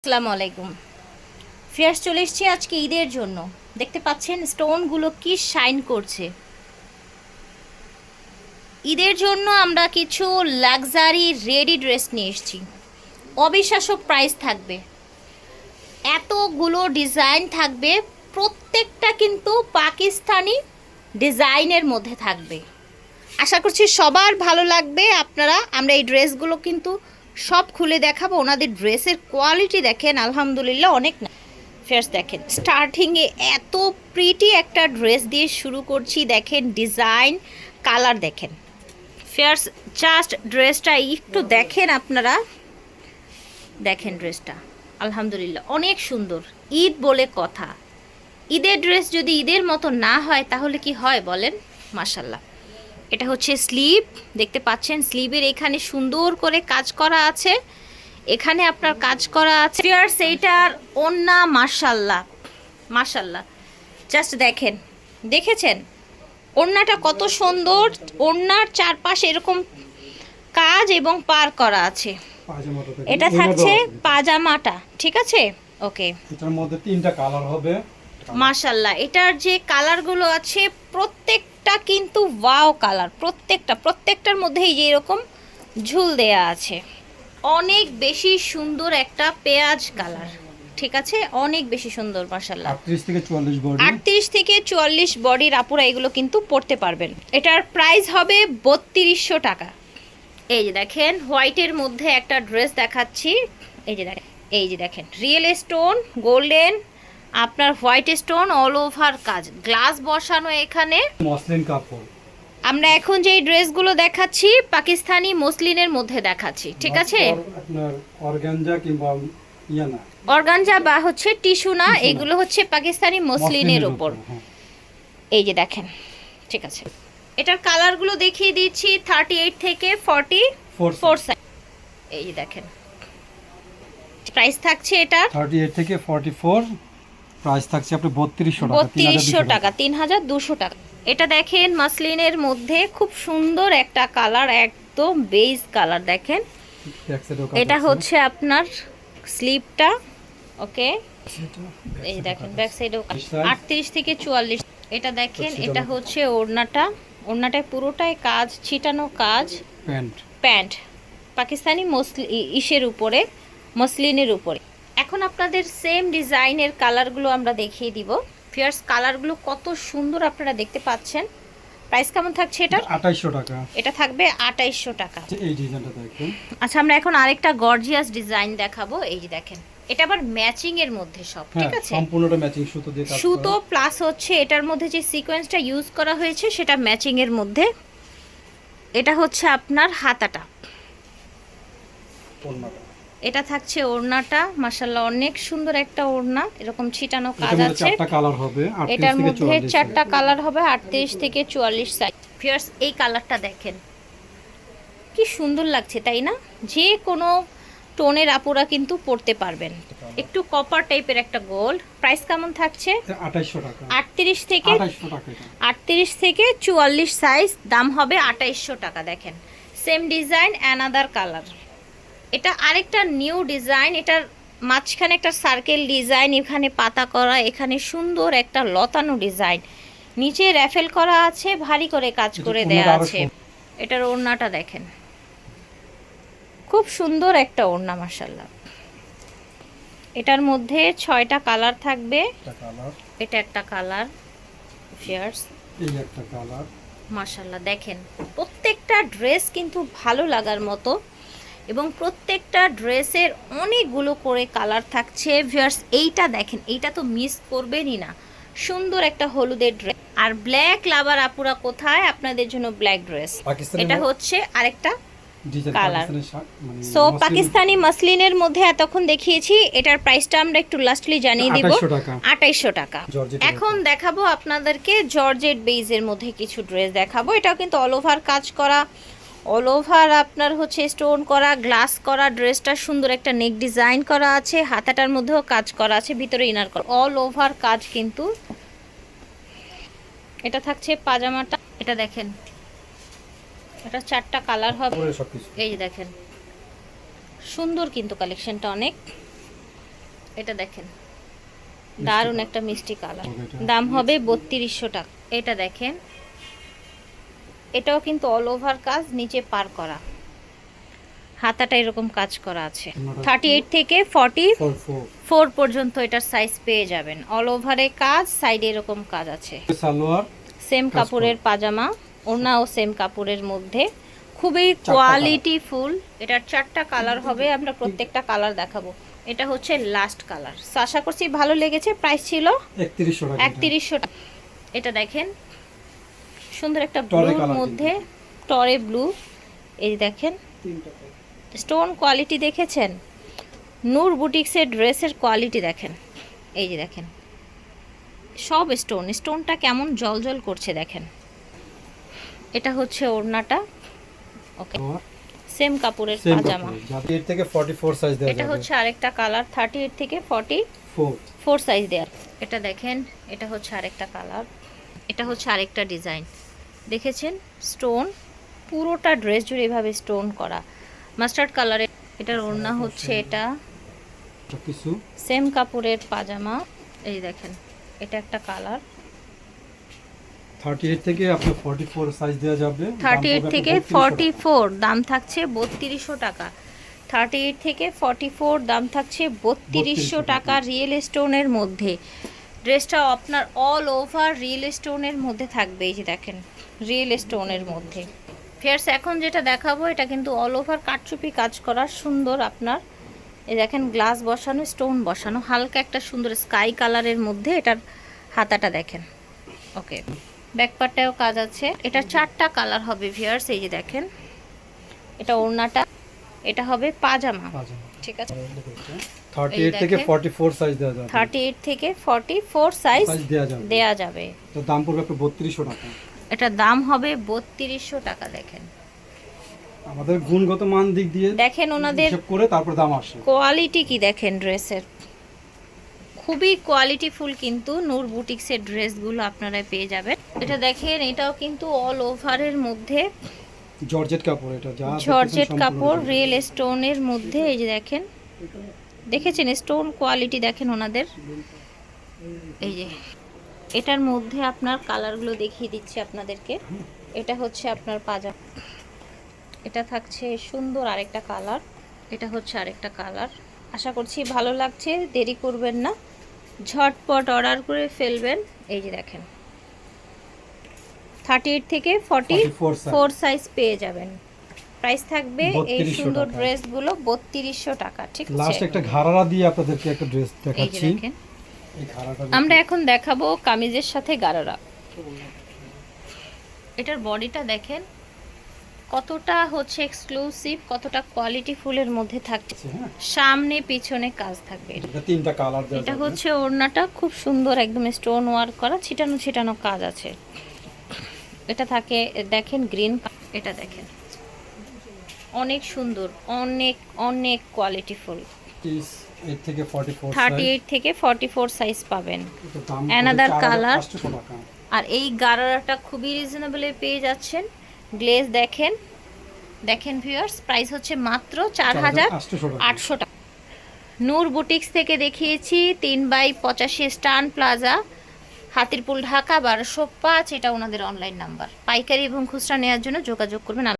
আসসালামু আলাইকুম। ফিয়ার্স চলে এসেছি আজকে ঈদের জন্য। দেখতে পাচ্ছেন, স্টোনগুলো কি শাইন করছে। ঈদের জন্য আমরা কিছু লাক্সারি রেডি ড্রেস নিয়ে এসেছি। অবিশ্বাস্য প্রাইস থাকবে। এতগুলো ডিজাইন থাকবে, প্রত্যেকটা কিন্তু পাকিস্তানি ডিজাইনের মধ্যে থাকবে। আশা করছি সবার ভালো লাগবে। আপনারা, আমরা এই ড্রেসগুলো কিন্তু সব খুলে দেখাবো। ওনাদের ড্রেসের কোয়ালিটি দেখেন, আলহামদুলিল্লাহ অনেক না ফেয়ার্স দেখেন। স্টার্টিংয়ে এত প্রিটি একটা ড্রেস দিয়ে শুরু করছি, দেখেন ডিজাইন, কালার দেখেন। ফেয়ার্স, জাস্ট ড্রেসটা একটু দেখেন আপনারা। দেখেন ড্রেসটা, আলহামদুলিল্লাহ অনেক সুন্দর। ঈদ বলে কথা। ঈদের ড্রেস যদি ঈদের মতো না হয়, তাহলে কি হয় বলেন? মাসাল্লাহ এটা হচ্ছে স্লিভ দেখতে পাচ্ছেন স্লিভের এখানে সুন্দর করে কাজ করা আছে। এখানে আপনার কাজ করা আছে। ফিয়ার্স এইটার ওন্না মার্শাল্লাহ মার্শাল্লাহ জাস্ট দেখেন দেখেছেন? ওড়নাটা কত সুন্দর ওড়নার চারপাশে এরকম কাজ এবং পার করা আছে। এটা থাকছে পাজামাটা ঠিক আছে? ওকে এটার মধ্যে তিনটা কালার হবে। মাশাল্লাহ এটার যে কালারগুলো আছে প্রত্যেকটা কিন্তু ওয়াও কালার প্রত্যেকটা প্রত্যেকটার মধ্যে এই যে এরকম ঝুল দেয়া আছে। অনেক বেশি সুন্দর একটা পেঁয়াজ কালার ঠিক আছে? অনেক বেশি সুন্দর মাশাল্লাহ আটত্রিশ থেকে চুয়াল্লিশ বডি? আটত্রিশ থেকে চুয়াল্লিশ বডির আপুরা এগুলো কিন্তু পড়তে পারবেন। এটার প্রাইস হবে বত্রিশশো টাকা। এই যে দেখেন হোয়াইটের মধ্যে একটা ড্রেস দেখাচ্ছি। এই যে দেখেন এই যে দেখেন রিয়েল স্টোন গোল্ডেন আপনার হোয়াইট স্টোন অল ওভার কাজ। গ্লাস বসানো এখানে। মসলিন কাপড়। আমরা এখন যে ড্রেসগুলো দেখাচ্ছি পাকিস্তানি মসলিনের মধ্যে দেখাচ্ছি ঠিক আছে? আপনার অর্গানজা কিংবা ইয়া না। অর্গানজা বা হচ্ছে টিস্যু না এগুলো হচ্ছে পাকিস্তানি মসলিনের উপর হ্যাঁ। এই যে দেখেন ঠিক আছে। এটার কালারগুলো দেখিয়ে দিচ্ছি থার্টি এইট থেকে ফর্টি ফোর সাইজ এই যে দেখেন প্রাইস থাকছে এটা থার্টি এইট থেকে ফর্টি ফোর প্রাইস থাকছে আপনি বত্রিশশো টাকা বত্রিশশো টাকা তিন হাজার দুশো টাকা। এটা দেখেন মাসলিনের মধ্যে খুব সুন্দর একটা কালার একদম বেজ কালার দেখেন। এটা হচ্ছে আপনার স্লিপটা ওকে? এই দেখেন ব্যাক সাইডেও. আটত্রিশ থেকে চুয়াল্লিশ। এটা দেখেন এটা হচ্ছে ওড়নাটা। ওড়নাটায় পুরোটাই কাজ ছিটানো কাজ। প্যান্ট। প্যান্ট। পাকিস্তানি মসলি ইসের উপরে মসলিনের উপরে। এখন আপনাদের সেম ডিজাইনের কালারগুলো আমরা দেখিয়ে দিব। ফিয়ার্স কালারগুলো কত সুন্দর আপনারা দেখতে পাচ্ছেন। প্রাইস কেমন থাকছে এটা আঠাইশশো টাকা। এটা থাকবে আঠাইশশো টাকা। এই ডিজাইনটা দেখুন আচ্ছা আমরা এখন আরেকটা গর্জিয়াস ডিজাইন দেখাবো। এই যে দেখেন এটা আবার ম্যাচিং এর মধ্যে সব হ্যাঁ ঠিক আছে? সম্পূর্ণটা ম্যাচিং সুতো দিয়ে কাজ সুতো প্লাস হচ্ছে এটার মধ্যে যে সিকোয়েন্সটা ইউজ করা হয়েছে সেটা ম্যাচিং এর মধ্যে। এটা হচ্ছে আপনার হাতাটা। এটা থাকছে ওড়নাটা মাসাল্লাহ অনেক সুন্দর একটা ওড়না এরকম ছিটানো কাজ আছে। এটার মধ্যে চারটা কালার হবে আটত্রিশ থেকে চুয়াল্লিশ সাইজ ফিয়ার্স এই কালারটা দেখেন। কি সুন্দর লাগছে তাই না? যে কোনো টোনের আপুরা কিন্তু পরতে পারবেন। একটু কপার টাইপের একটা গোল্ড প্রাইস কেমন থাকছে? আটত্রিশ থেকে আটত্রিশ থেকে চুয়াল্লিশ সাইজ দাম হবে আঠাইশশো টাকা দেখেন। সেম ডিজাইন অ্যানাদার কালার এটা আরেকটা নিউ ডিজাইন এটার মাঝখানে একটা সার্কেল ডিজাইন এখানে পাতা করা এখানে সুন্দর একটা লতানো ডিজাইন নিচে র্যাফেল করা আছে ভারী করে কাজ করে দেয়া আছে। এটার ওড়নাটা দেখেন। খুব সুন্দর একটা ওড়না মাসাল্লাহ এটার মধ্যে ছয়টা কালার থাকবে। এটা একটা কালার ফিয়ার্স এই একটা কালার মাশাল্লাহ দেখেন প্রত্যেকটা ড্রেস কিন্তু ভালো লাগার মতো। এবং প্রত্যেকটা ড্রেসের অনেকগুলো করে কালার থাকছে। ভিউয়ার্স এইটা দেখেন এইটা তো মিস করবেনই না। সুন্দর একটা হলুদের ড্রেস। আর ব্ল্যাক লাভার আপুরা কোথায়? আপনাদের জন্য ব্ল্যাক ড্রেস। এটা হচ্ছে আরেকটা কালার। মানে সো পাকিস্তানি মাসলিনের মধ্যে এতক্ষণ দেখিয়েছি এটার প্রাইসটা আমরা একটু লাস্টলি জানিয়ে দিব। 2800 টাকা। আঠাইশশো টাকা। এখন দেখাবো আপনাদেরকে জর্জেট বেইজের মধ্যে কিছু ড্রেস দেখাবো। এটাও কিন্তু অল ওভার কাজ করা। অল ওভার আপনার হচ্ছে স্টোন করা গ্লাস করা ড্রেসটা সুন্দর একটা নেক ডিজাইন করা আছে হাতাটার মধ্যেও কাজ করা আছে ভিতরে ইনার করা অল ওভার কাজ কিন্তু। এটা থাকছে পাজামাটা এটা দেখেন। এটা চারটা কালার হবে। এই দেখেন। সুন্দর কিন্তু কালেকশনটা অনেক। এটা দেখেন। দারুণ একটা মিষ্টি কালার দাম হবে বত্রিশশো টাকা। এটা দেখেন। এটাও কিন্তু অল ওভার কাজ নিচে পার করা। হাতাটা এরকম কাজ করা আছে। থার্টি এইট থেকে ফর্টি ফোর পর্যন্ত এটার সাইজ পেয়ে যাবেন। অল ওভারে কাজ সাইডে এরকম কাজ আছে। সেম কাপড়ের পাজামা ওড়নাও সেম কাপড়ের মধ্যে। খুবই কোয়ালিটি ফুল এটার চারটা কালার হবে আমরা প্রত্যেকটা কালার দেখাবো। এটা হচ্ছে লাস্ট কালার আশা করছি ভালো লেগেছে। প্রাইস ছিল একত্রিশশো একত্রিশশো টাকা। এটা দেখেন সুন্দর একটা ব্লুর মধ্যে টরে ব্লু এই দেখেন। স্টোন কোয়ালিটি দেখেছেন? নূর বুটিক্সের ড্রেসের কোয়ালিটি দেখেন। এই যে দেখেন। সব স্টোন স্টোনটা কেমন জলজল করছে দেখেন। এটা হচ্ছে ওড়নাটা। ওকে সেম কাপড়ের পাজামা। এর থেকে 44 সাইজ দেওয়া এটা হচ্ছে আরেকটা কালার থার্টি এইট থেকে forty Four। Four size there. এটা দেখেন এটা হচ্ছে আরেকটা কালার এটা হচ্ছে আরেকটা ডিজাইন দেখেছেন? স্টোন পুরোটা ড্রেস জুড়ে এভাবে স্টোন করা। মাস্টার্ড কালারের এটার ওড়না হচ্ছে এটা। সবকিছু সেম কাপড়ের পাজামা। এই দেখেন এটা একটা কালার। 38 থেকে আপনার 44 সাইজ দেওয়া যাবে। থার্টি দাম এইট পড়বে থেকে আপনার 3200 ফর্টি ফোর দাম থাকছে বত্রিশশো টাকা। থার্টি এইট থেকে ফর্টি ফোর দাম থাকছে বত্রিশশো 3200 টাকা রিয়েল স্টোনের মধ্যে। ড্রেসটা আপনার অল ওভার রিয়েল স্টোনের মধ্যে থাকবে এই যে দেখেন। রিয়েল স্টোনের মধ্যে। ফেয়ার্স এখন যেটা দেখাবো এটা কিন্তু অল ওভার কাটচুপি কাজ করা সুন্দর আপনার এই দেখেন গ্লাস বসানো স্টোন বসানো হালকা একটা সুন্দর স্কাই কালারের মধ্যে এটার হাতাটা দেখেন। ওকে ব্যাকপারটাও কাজ আছে। এটা চারটা কালার হবে ভিয়ার্স এই যে দেখেন এটা ওড়নাটা এটা হবে পাজামা। ঠিক আছে? 38 থেকে 44 সাইজ দেওয়া যাবে। থার্টি এইট থেকে ফর্টি ফোর সাইজ দেওয়া যাবে। তো দাম পড়বে আপনার 3200 টাকা। এটা দাম হবে বত্রিশশো টাকা দেখেন। আমাদের গুণগত মান দিক দিয়ে দেখেন ওনাদের করে তারপর দাম আসে। কোয়ালিটি কি দেখেন ড্রেসের? খুবই কোয়ালিটিফুল কিন্তু নূর বুটিক্সের ড্রেসগুলো আপনারা পেয়ে যাবেন। এটা দেখেন এটাও কিন্তু অল ওভারের মধ্যে। জর্জেট কাপড় এটা যা জর্জেট কাপড়। রিয়েল স্টোনের মধ্যে এই যে দেখেন। দেখেছেন স্টোন কোয়ালিটি দেখেন ওনাদের। এই যে এটার মধ্যে আপনার কালারগুলো দেখিয়ে দিচ্ছি আপনাদেরকে। এটা হচ্ছে আপনার পাজা এটা থাকছে সুন্দর আরেকটা কালার। এটা হচ্ছে আরেকটা কালার। আশা করছি ভালো লাগছে দেরি করবেন না। ঝটপট অর্ডার করে ফেলবেন। এই যে দেখেন। থার্টি এইট থেকে ফর্টি ফোর সাইজ পেয়ে যাবেন। প্রাইস থাকবে এই সুন্দর ড্রেসগুলো বত্রিশশো টাকা ঠিক লাস্ট আছে একটা ঘাড়ারা দিয়ে আপনাদেরকে একটা ড্রেস দেখাচ্ছি। আমরা এখন দেখাবো কামিজের সাথে গারারা। এটার বডিটা দেখেন কতটা হচ্ছে এক্সক্লুসিভ কতটা কোয়ালিটি ফুলের মধ্যে থাকছে। হ্যাঁ। সামনে পিছনে কাজ থাকবে। এটা। এটা তিনটা কালার এটা হচ্ছে ওড়নাটা খুব সুন্দর একদম স্টোন ওয়ার্ক করা ছিটানো ছিটানো কাজ আছে। এটা থাকে দেখেন গ্রিন এটা দেখেন। অনেক সুন্দর অনেক অনেক কোয়ালিটি ফুল। থেকে 44 থার্টি size। এইট থেকে ফর্টি ফোর সাইজ পাবেন। 4800 টাকা। আর এই গারারাটা খুবই রিজনেবলে পেয়ে যাচ্ছেন। গ্লেজ দেখেন। দেখেন ভিউয়ার্স প্রাইস হচ্ছে মাত্র চার হাজার 4800 আটশো টাকা। নূর বুটিক্স থেকে দেখিয়েছি তিন বাই পঁচাশি স্টান প্লাজা হাতিরপুল ঢাকা বারোশো পাঁচ এটা ওনাদের অনলাইন নাম্বার পাইকারি এবং খুচরা নেওয়ার জন্য যোগাযোগ করবেন।